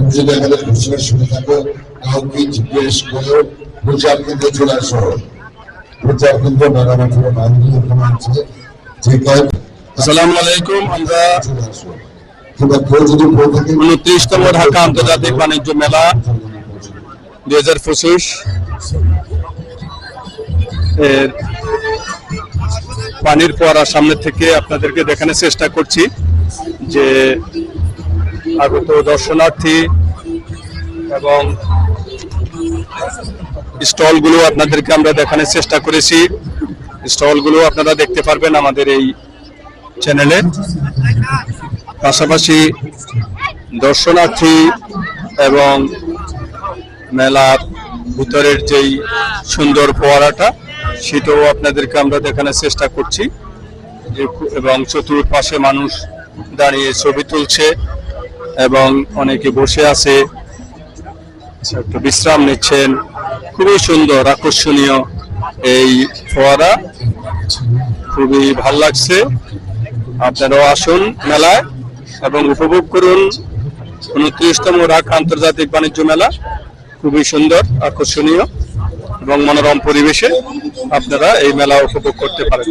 তুমি যদি আমাদের ঘোষণা শুনে থাকো কাউকে জিজ্ঞেস করো প্রচার কেন্দ্রে চলে আসো প্রচার কেন্দ্র মেরামতের বাহিনী ওখানে আছে যে কয়েক আসসালামু আলাইকুম আমরা চলে আসো কিংবা কেউ যদি বলে থাকে উনত্রিশতম ঢাকা আন্তর্জাতিক বাণিজ্য মেলা দুই হাজার পঁচিশ। এর পানির ফোয়ারার সামনে থেকে আপনাদেরকে দেখানোর চেষ্টা করছি যে আগত দর্শনার্থী এবং স্টলগুলো আপনাদেরকে আমরা দেখানোর চেষ্টা করেছি। স্টলগুলো আপনারা দেখতে পারবেন আমাদের এই চ্যানেলে। পাশাপাশি দর্শনার্থী এবং মেলার ভিতরের যেই সুন্দর ফোয়ারাটা, সেটাও আপনাদেরকে আমরা দেখানোর চেষ্টা করছি। এবং চতুর্পাশে মানুষ দাঁড়িয়ে ছবি তুলছে। এবং অনেকে বসে আছে। একটু বিশ্রাম নিচ্ছেন। খুবই সুন্দর, আকর্ষণীয় এই ফোয়ারা। খুবই ভালো লাগছে। আপনারাও আসুন মেলায় এবং উপভোগ করুন। উনত্রিশতম রাখ আন্তর্জাতিক বাণিজ্য মেলা। খুবই সুন্দর, আকর্ষণীয় এবং মনোরম পরিবেশে আপনারা এই মেলা উপভোগ করতে পারেন।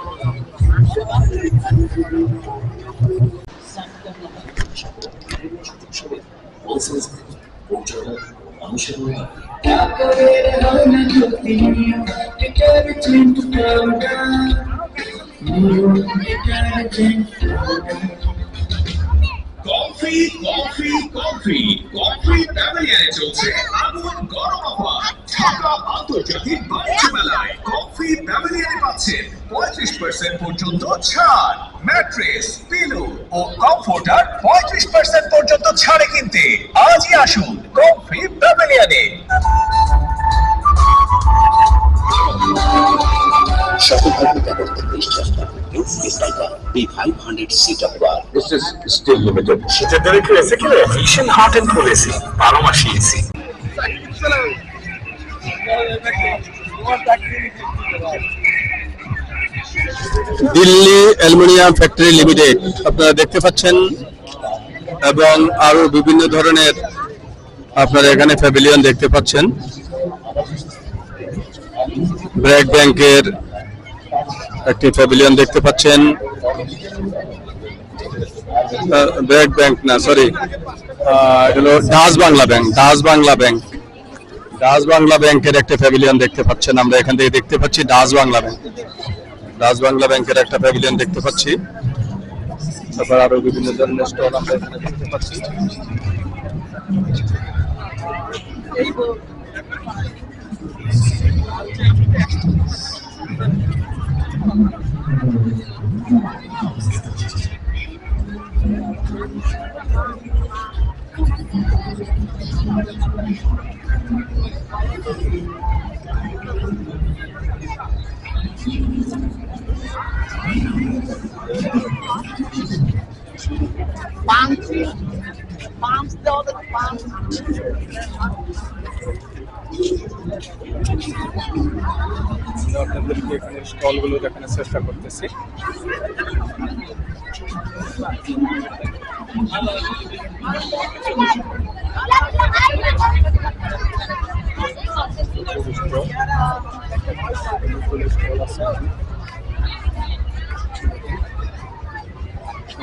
কফি কফি কফি কফি প্যাভিলিয়নে চলছে আগুন গরম অফার। ঢাকা আন্তর্জাতিক বাণিজ্য মেলায় কফি প্যাভিলিয়নে পাচ্ছেন পঁয়ত্রিশ পার্সেন্ট পর্যন্ত ছাড়। ম্যাট্রেস পিলো ও কমফোর্টার পঁয়ত্রিশ পার্সেন্ট পর্যন্ত ছাড়ে কিনতে। আজই আসুন কফি প্যাভিলিয়নে বার মাসি AC Delhi aluminium factory limited, আপনারা দেখতে পাচ্ছেন, এবং আরও বিভিন্ন ধরনের আপনারা এখানে প্যাভিলিয়ন দেখতে পাচ্ছেন। ব্র্যাক ব্যাংকের একটি প্যাভিলিয়ন দেখতে পাচ্ছেন। ব্র্যাক ব্যাংক না sorry Dutch Bangla bank Dutch Bangla bank. Dutch Bangla ব্যাংকের একটা প্যাভিলিয়ন দেখতে পাচ্ছেন, আমরা এখান থেকে দেখতে পাচ্ছি Dutch Bangla bank. Dutch Bangla ব্যাংকের একটা প্যাভিলিয়ন দেখতে পাচ্ছি তারপর আরও বিভিন্ন ধরনের স্টল আমরা এখানে দেখতে পাচ্ছি Bounce. Bounce, though, the bounce. আমরা আপনাদেরকে এখানে স্টলগুলো দেখানোর চেষ্টা করতেছি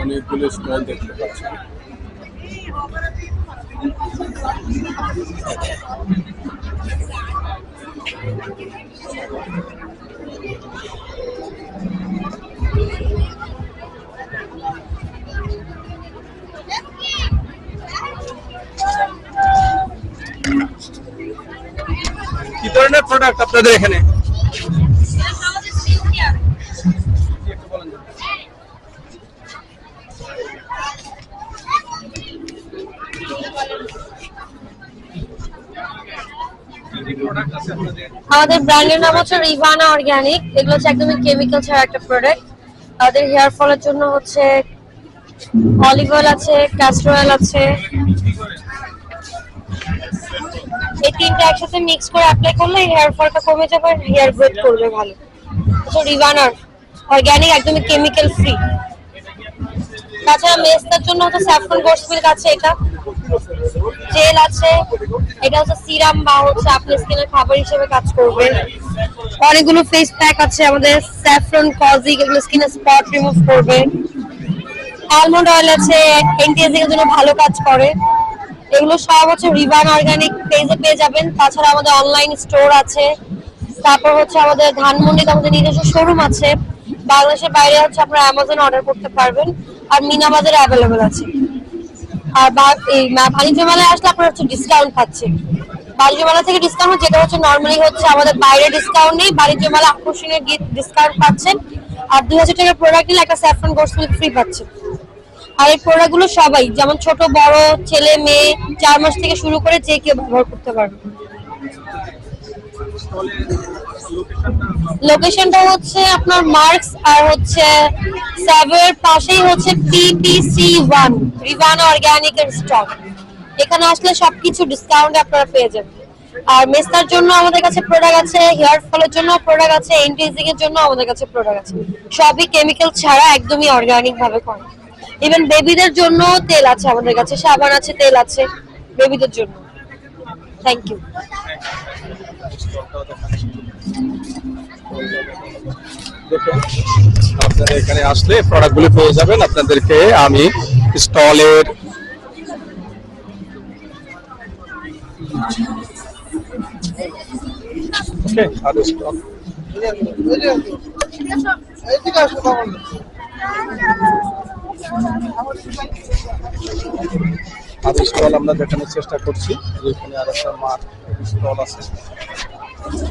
অনেকগুলো স্টল দেখতে পাচ্ছি। কি ধরনের প্রোডাক্ট আপনাদের এখানে? আমাদের ব্র্যান্ডের নাম হচ্ছে রিভানা অর্গানিক এগুলো হচ্ছে একদমই কেমিক্যাল ছাড়া একটা প্রোডাক্ট আমাদের হেয়ার ফলের জন্য হচ্ছে অলিভ অয়েল আছে ক্যাস্টর অয়েল আছে। এই তিনটা একসাথে মিক্স করে অ্যাপ্লাই করলে হেয়ার ফলটা কমে যাবে হেয়ার গ্রোথ করবে ভালো। তো রিভানার অর্গানিক একদমই কেমিক্যাল ফ্রি তাছাড়া মেস্তার জন্য হচ্ছে স্যাফরন গোটস মিল্ক আছে এটা। জেল আছে, এটা হচ্ছে সিরাম বা হচ্ছে আপনার স্কিনের খাবার হিসেবে কাজ করবে। অনেকগুলো ফেস প্যাক আছে, আমাদের স্যাফরন কজিক এগুলো স্কিনের স্পট রিমুভ করবে। আলমন্ড অয়েল আছে অ্যান্টি এর জন্য ভালো কাজ করে। এগুলো সব হচ্ছে রিভান অর্গানিক পেজে পেয়ে যাবেন। তাছাড়া আমাদের অনলাইন স্টোর আছে। তারপর হচ্ছে আমাদের ধানমন্ডিতে আমাদের নিজস্ব শোরুম আছে। বাংলাদেশের বাইরে হচ্ছে আপনারা অ্যামাজন অর্ডার করতে পারবেন। আর মিনা বাজারে অ্যাভেলেবেল আছে। আর এই বাণিজ্য মেলায় আসলে আপনারা হচ্ছে ডিসকাউন্ট পাচ্ছেন। বাণিজ্য মেলা থেকে ডিসকাউন্ট যেটা হচ্ছে নর্মালি হচ্ছে আমাদের বাইরে ডিসকাউন্ট নেই, বাণিজ্য মেলা আকর্ষণীয় ডিসকাউন্ট পাচ্ছেন। আর দুই হাজার টাকার প্রোডাক্ট নিলে একটা স্যাফরন গোর্স ফ্রি পাচ্ছেন। আর এই প্রোডাক্টগুলো সবাই, যেমন ছোট, বড়, ছেলে, মেয়ে, চার মাস থেকে শুরু করে যে কেউ ব্যবহার করতে পারবে। লোকেশনটা হচ্ছে আপনার মার্কস আর হচ্ছে স্যাভের পাশেই হচ্ছে পিপিসি ওয়ান রিভানা অর্গানিকের স্টক এখানে আসলে সবকিছু ডিসকাউন্ট আপনারা পেয়ে যাবেন। আর মেস্তার জন্য আমাদের কাছে প্রোডাক্ট আছে হেয়ার ফলের জন্য প্রোডাক্ট আছে এন্টিজিং এর জন্য আমাদের কাছে প্রোডাক্ট আছে। সবই কেমিক্যাল ছাড়া একদমই অর্গানিক ভাবে করে। ইভেন বেবিদের জন্য তেল আছে আমাদের কাছে, সাবান আছে, তেল আছে বেবিদের জন্য। থ্যাংক ইউ আপনারা এখানে আসলে প্রোডাক্টগুলি পেয়ে যাবেন। আপনাদেরকে আমি স্টলের স্টল। আর স্টল আমরা দেখানোর চেষ্টা করছি। এখানে আর একটা মাঠ, স্টল আছে। 何だ?